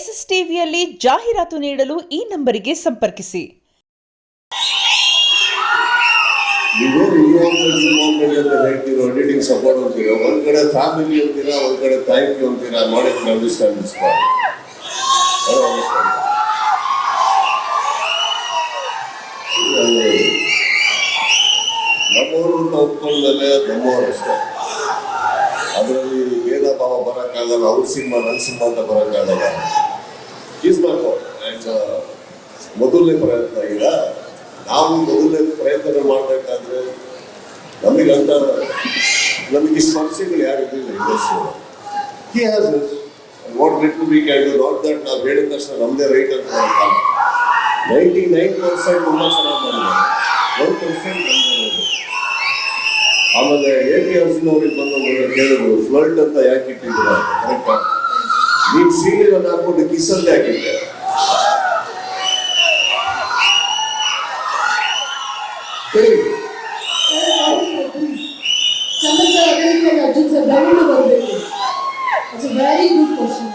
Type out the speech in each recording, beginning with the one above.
S S ಟಿವಿಯಲ್ಲಿ ಜಾಹೀರಾತು ನೀಡಲು ಈ ನಂಬರಿಗೆ ಸಂಪರ್ಕಿಸಿ. ಎಡಿಟಿಂಗ್ ಸಪೋರ್ಟ್ ಫ್ಯಾಮಿಲಿ ದಿಸ್ ನಮ್ಮವರು ಅದರಲ್ಲಿ ಭೇದ ಭಾವ ಬರೋಕ್ಕಾಗಲ್ಲ, ಅವ್ರ ಸಿನಿಮಾ ನನ್ನ ಸಿನಿಮಾ ಅಂತ ಬರೋಕ್ಕಾಗಲ್ಲ. ಮೊದಲನೇ ಪ್ರಯತ್ನ ಈಗ ನಾವು ಮೊದಲನೇ ಪ್ರಯತ್ನ ಮಾಡಬೇಕಾದ್ರೆ ನಮಗಂತ ನಮಗೆ ಸ್ಪರ್ಶಗಳು ಯಾರು ಇಲ್ಲ industry he has what little we can do not that ನಾವು ಹೇಳಿದ ತಕ್ಷಣ ನಮ್ಮದೇ ರೈಟ್ ಅಂತ ನೈಂಟಿ ನೈನ್ ಪರ್ಸೆಂಟ್ ತುಂಬ ಚೆನ್ನಾಗಿ ಮಾಡಿದ್ದಾರೆ. ಒನ್ ಪರ್ಸೆಂಟ್ ಆಮೇಲೆ ಎ ಪಿ ಅರ್ಜುನ್ ಅವ್ರಿಗೆ ಬಂದು ಕೇಳಿದ್ರು ಫ್ಲಡ್ ಅಂತ ಯಾಕೆ ಇಟ್ಟಿದ್ದೀರಾ? ಕರೆಕ್ಟಾ ನೀನು ಸೀನಿಯರ್ ಹಾಕೊಂಡು ಕಿಸಲ್ಲಿ ಹಾಕಿದ್ದೆ ಸರ್ ಅದೇ ಅರ್ಜುನ್ ಸರ್ ದಯವಿಟ್ಟು ಬರಬೇಕು ಇಟ್ಸ್ ವೆರಿ ಗುಡ್ ಕ್ವಶನ್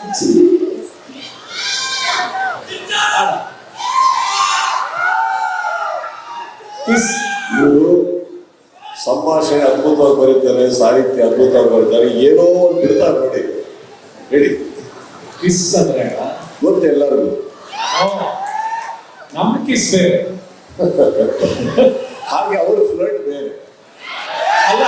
ಇವರು ಸಂಭಾಷಣೆ ಅದ್ಭುತವಾಗಿ ಬರೀತಾರೆ ಸಾಹಿತ್ಯ ಅದ್ಭುತವಾಗಿ ಬರೀತಾರೆ ಏನೋ ಒಂದು ಬಿಡ್ತಾರೆ ನೋಡಿ. ಹೇಳಿ. ಕಿಸ್ ಅಂದ್ರೆ ಗೊತ್ತು ಎಲ್ಲರಿಗೂ? ನಮ್ಮ ಕಿಸ್ ಬೇರೆ. ಹಾಗೆ ಅವರು ಫ್ಲಡ್ ಬೇರೆ. ಅಲ್ಲ.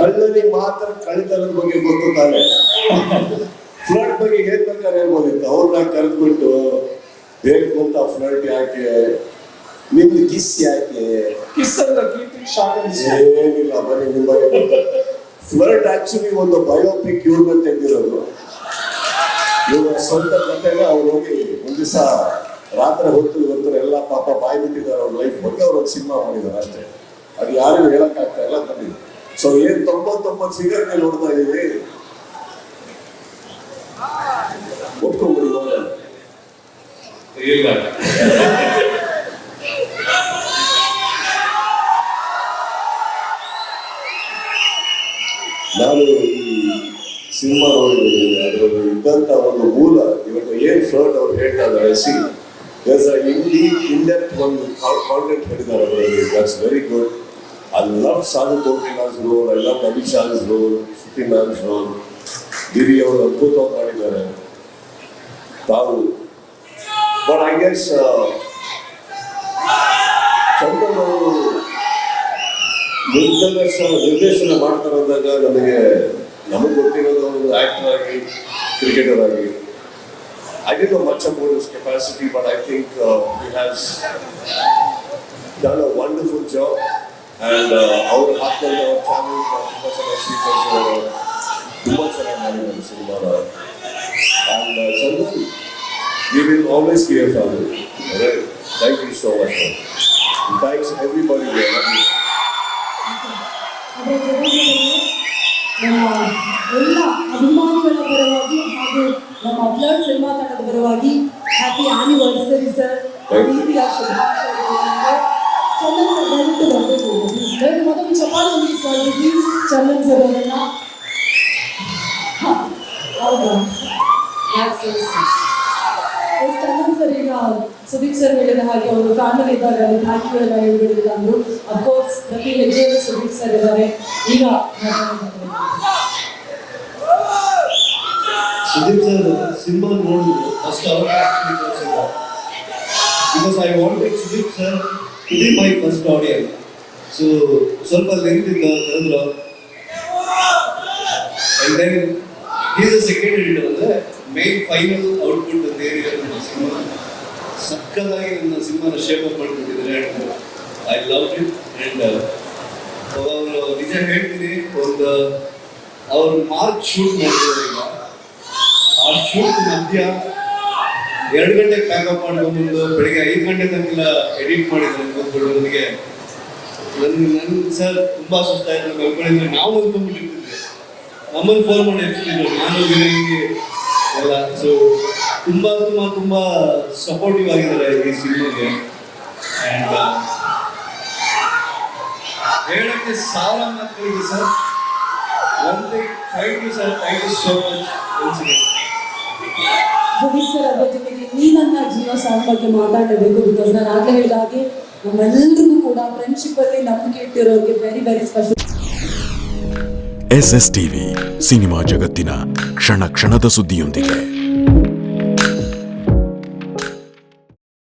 ಹಳ್ಳಲ್ಲಿ ಮಾತ್ರ ಕಳಿತರ ಬಗ್ಗೆ ಗೊತ್ತು ತಾನೆ ಫ್ಲಡ್ ಬಗ್ಗೆ ಹೇಳ್ಬೇಕಾದ್ರೆ ಬೇಕಾದ್ರೆ ಹೇಳ್ಬೋದಿತ್ತು. ಅವ್ರನ್ನ ಕರೆದ್ಬಿಟ್ಟು ಬೇಕು ಅಂತ ಫ್ಲಡ್ ಯಾಕೆ? ನಿಮ್ದು ಕಿಸ್ ಯಾಕೆ? ಕಿಸ್ ಅಲ್ಲ ಕೀಪಿಂಗ್ ಶಾರ್ಟ್ ಏನಿಲ್ಲ ಬನ್ನಿ ನಿಮ್ಮ ಫ್ಲಡ್ ಆಕ್ಚುಲಿ ಒಂದು ಬಯೋಪಿಕ್ ಇವ್ರನ್ನ ತೆಗೆದಿರೋದು. ಇವರ ಸ್ವಂತ ಕಥೆನ ಅವ್ರು ಹೋಗಿ ಒಂದ್ ದಿವಸ ರಾತ್ರಿ ಹೊತ್ತು ಇವತ್ತು ಎಲ್ಲ ಪಾಪ ಬಾಯಿ ಬಿಟ್ಟಿದ್ದಾರೆ ಅವ್ರ ಲೈಫ್ ಬಗ್ಗೆ ಅವ್ರು ಒಂದು ಸಿನಿಮಾ ಮಾಡಿದ್ದಾರೆ ಅಷ್ಟೇ. ಅದು ಯಾರಿಗೂ ಹೇಳಕ್ ಆಗ್ತಾ ಇಲ್ಲ ಬಂದಿದೆ ಸೊ ಏನ್ ತೊಂಬತ್ತೊಂಬತ್ತು ಫಿಗರ್ ನೋಡ್ತಾ ಇದ್ದೀವಿ? ಒಪ್ಕೊಂಡ್ಬಿಡಿ ಇಲ್ಲ ನಾನು ಈ ಸಿನಿಮಾ ನೋಡಿದ್ದೀನಿ ಅದರಲ್ಲಿ ಇದ್ದಂತ ಒಂದು ಮೂಲ. ಇವತ್ತು ಏನ್ ಫ್ಲರ್ಟ್ ಅವ್ರು ಹೇಳ್ತಾ ಇದ್ದಾರೆ ಸಿ ದೇರ್ಸ್ ಅ ಇಂಡಿ ಒಂದು ಕಾಂಟೆಂಟ್ ಹೇಳಿದ್ದಾರೆ ಅದರಲ್ಲಿ that's very good I love Sadhu Kokila's role I love Abhisha's role ಸುತಿನಾನ್ಸ್ role Giri ಅವರು ಅದ್ಭುತವಾಗಿ ಮಾಡಿದ್ದಾರೆ. ತಾವು ಬಟ್ ಐ ಗೆಸ್ ಚಂದನ್ ಅವರು ನಿರ್ದೇಶನ ನಿರ್ದೇಶನ ಮಾಡ್ತಾರೆ ಅಂದಾಗ ನಮಗೆ ನಮಗೆ ಗೊತ್ತಿರೋದು ಒಂದು ಆಕ್ಟರ್ ಆಗಿ ಕ್ರಿಕೆಟರ್ ಆಗಿ I didn't know much about his capacity but I think he has done a wonderful job and ಅವ್ರ ಹಾಕಿದಂಥ ಅವ್ರ ಚಾನಲ್ ತುಂಬ ಚೆನ್ನಾಗಿ ಸ್ವೀಕರಿಸಿದ್ದಾರೆ ತುಂಬ ಚೆನ್ನಾಗಿ ಮಾಡಿದ್ದಾರೆ ಸಿನಿಮಾನ and Chandan we will always be a family thank you so much thanks everybody ಅದರ ಜೊತೆಗೆ ನಮ್ಮ ಎಲ್ಲ ಅಭಿಮಾನಿಗಳ ಪರವಾಗಿ ಹಾಗೂ ನಮ್ಮ ಅಪ್ಲೋಡ್ ಸಿನಿಮಾ ತಂಡದ ಪರವಾಗಿ ಹ್ಯಾಪಿ ಆನಿವರ್ಸರಿ ಸರ್ ಪ್ರೀತಿಯ ಶುಭಾಶಯಗಳು. ಚಂದನ್ ಸರ್ ದಯವಿಟ್ಟು ಬರಬೇಕು ಪ್ಲೀಸ್ ದಯವಿಟ್ಟು ಮೊದಲು ಚಪಾತಿ ಒಂದು ಸ್ವಾಗತಿಸಿ. ಚಂದನ್ ಸರ್ ಅವರನ್ನ. ಹ, ಹೌದಾ? ಯಾಕೆ ಸರ್ ಎಸ್ ಚಂದನ್ ಸರ್ ಈಗ ಸುದೀಪ್ ಸರ್ ಹೇಳಿದ ಹಾಗೆ ಅವರು ಫ್ಯಾಮಿಲಿ ಇದ್ದಾರೆ. ಅಲ್ಲಿ ಥ್ಯಾಂಕ್ ಯು ಎಲ್ಲ ಹೇಳ್ಬಿಟ್ಟಿಲ್ಲ ಅಂದ್ರು. ಅಫ್ಕೋರ್ಸ್ ಪ್ರತಿ ಹೆಜ್ಜೆಯಲ್ಲೂ ಸುದೀಪ್ ಸರ್ ಇದ್ದಾರೆ. ಈಗ ಸುದೀಪ್ ಸರ್ ಸಿನಿಮಾ ನೋಡಿದ್ರು ಫಸ್ಟ್ ಅವ್ರಿಗೆ ಆಕ್ಚುಲಿ ತೋರಿಸಿಲ್ಲ because I wanted Sudeep sir to be my first audience so ಸ್ವಲ್ಪ ಲೆಂತ್ ಇಂದ ಕರೆದ್ರು and then is a second editor ಅಂದರೆ ಮೈನ್ ಫೈನಲ್ ಔಟ್ಪುಟ್ ಅಂತ ಏನಿದೆ ನನ್ನ ಸಿನಿಮಾ ಸಕ್ಕದಾಗಿ ನನ್ನ ಸಿನಿಮಾನ ಶೇಪ್ ಅಪ್ ಮಾಡಿಬಿಟ್ಟಿದ್ದಾರೆ ಐ ಲವ್ ಇಟ್ ಆ್ಯಂಡ್ ಅವರು ನಿಜ ಹೇಳ್ತೀನಿ, ಒಂದು ಅವರು ಮಾರ್ಕ್ ಶೂಟ್ ಮಾಡಿದ್ರು ಆ ಶೂಟ್ ಮಧ್ಯ ಎರಡು ಗಂಟೆಗೆ ಪ್ಯಾಕಪ್ ಮಾಡ್ಕೊಂಡ್ಬಂದು ಬೆಳಿಗ್ಗೆ ಐದು ಗಂಟೆ ತನಕ ಎಡಿಟ್ ಮಾಡಿದ್ರು ಅಂದ್ಬಿಟ್ಟು ನನಗೆ. ನನಗೆ ನನ್ನ ಸರ್ ತುಂಬಾ ಸುಸ್ತಾಯಿತು ಕಲ್ಕೊಂಡಿದ್ರೆ ನಾವು ಅಂದ್ಕೊಂಡ್ಬಿಟ್ಟಿರ್ತಿದ್ದೆ ನಮ್ಮನ್ನು ಫೋನ್ ಮಾಡಿ ಎಬ್ಸಿದ್ರು ನಾನು ವಿನಯ್ಗೆ ಎಲ್ಲ. ಸೊ ತುಂಬ ತುಂಬ, ತುಂಬಾ ಸಪೋರ್ಟಿವ್ ಆಗಿದ್ದಾರೆ ಈ ಸಿನಿಮಾಗೆ. ಆ್ಯಂಡ್ ಹೇಳಕ್ಕೆ ಸಾವಿರ ಮಾತುಗಳಿದೆ ಸರ್ ಒಂದೇ thank you sir thank you so much much once again. Sir ಅದ್ರ ಜೊತೆಗೆ ನೀನನ್ನ ಜೀವ ಸಾಂಗ್ ಬಗ್ಗೆ ಮಾತಾಡಬೇಕು ಬಿಕಾಸ್ ನಾನು ಆಗ್ಲೇ ಹೇಳಿದ ಹಾಗೆ ನಮ್ಮೆಲ್ಲರಿಗೂ ಕೂಡ ಫ್ರೆಂಡ್ಶಿಪ್ ಅಲ್ಲಿ ನಂಬಿಕೆ ಇಟ್ಟಿರೋರಿಗೆ very very special S S TV cinema ಜಗತ್ತಿನ ಕ್ಷಣ ಕ್ಷಣದ ಸುದ್ದಿಯೊಂದಿಗೆ